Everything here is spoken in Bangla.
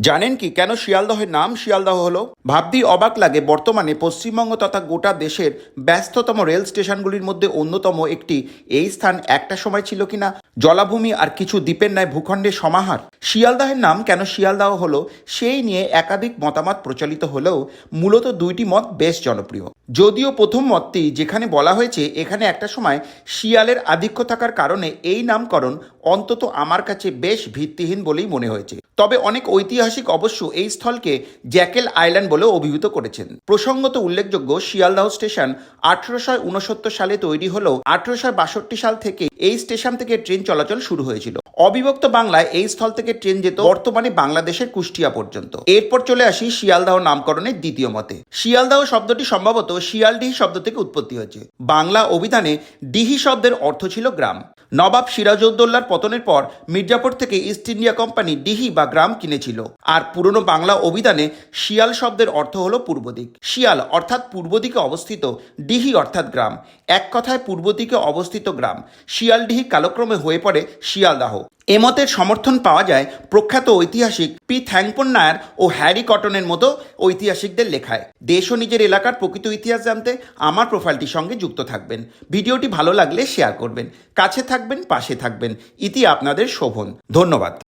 জানেন কি? কেন শিয়ালদহের নাম শিয়ালদহ হলো? ভাবদি অবাক লাগে, বর্তমানে পশ্চিমবঙ্গ তথা গোটা দেশের ব্যস্ততম রেল স্টেশনগুলির মধ্যে অন্যতম একটি। এই স্থান একটা সময় ছিল কিনা? জলাভূমি আর কিছু দ্বীপের ন্যায় ভূখণ্ডের সমাহার। শিয়ালদাহের নাম কেন শিয়ালদাহ হলো? সেই নিয়ে একাধিক মতামত প্রচলিত হলেও মূলত দুইটি মত বেশ জনপ্রিয়। যদিও প্রথম মতটি যেখানে বলা হয়েছে, এখানে একটা সময় শিয়ালের আধিক্য থাকার কারণে এই নামকরণ অন্তত আমার কাছে বেশ ভিত্তিহীন বলেই মনে হয়েছে। তবে অনেক ঐতিহাসিক অবশ্য এই স্থলকে জ্যাকেল আইল্যান্ড বলে অভিহিত করেছেন। প্রসঙ্গত উল্লেখযোগ্য শিয়ালদাহ স্টেশন আঠারোশো উনসত্তর সালে তৈরি হলেও আঠারোশো বাষট্টি সাল থেকে এই স্টেশন থেকে ট্রেন চলাচল শুরু হয়েছিল। অবিভক্ত বাংলায় এই স্থল থেকে ট্রেন যেত বর্তমানে বাংলাদেশের কুষ্টিয়া পর্যন্ত। এরপর চলে আসি শিয়ালদাহ নামকরণের দ্বিতীয় মতে। শিয়ালদাহ শব্দটি সম্ভবত শিয়ালডিহি শব্দ থেকে উৎপত্তি হয়েছে। বাংলা অভিধানে ডিহি শব্দের অর্থ ছিল গ্রাম। নবাব সিরাজউদ্দৌলার পতনের পর মির্জাপুর থেকে ইস্ট ইন্ডিয়া কোম্পানি ডিহি বা গ্রাম কিনেছিল। আর পুরনো বাংলা অভিধানে শিয়াল শব্দের অর্থ হলো পূর্ব দিক। শিয়াল অর্থাৎ পূর্ব দিকে অবস্থিত ডিহি অর্থাৎ গ্রাম। এক কথায় পূর্ব দিকে অবস্থিত গ্রাম। শিয়ালডিহি কালক্রমে হয়ে পড়ে শিয়ালদাহ। এমতের সমর্থন পাওয়া যায় প্রখ্যাত ঐতিহাসিক পি থ্যাংপন নায়ার ও হ্যারি কটনের মতো ঐতিহাসিকদের লেখায়। দেশ ও নিজের এলাকার প্রকৃত ইতিহাস জানতে আমার প্রোফাইলটির সঙ্গে যুক্ত থাকবেন। ভিডিওটি ভালো লাগলে শেয়ার করবেন। কাছে থাকবেন, পাশে থাকবেন। ইতি আপনাদের শোভন। ধন্যবাদ।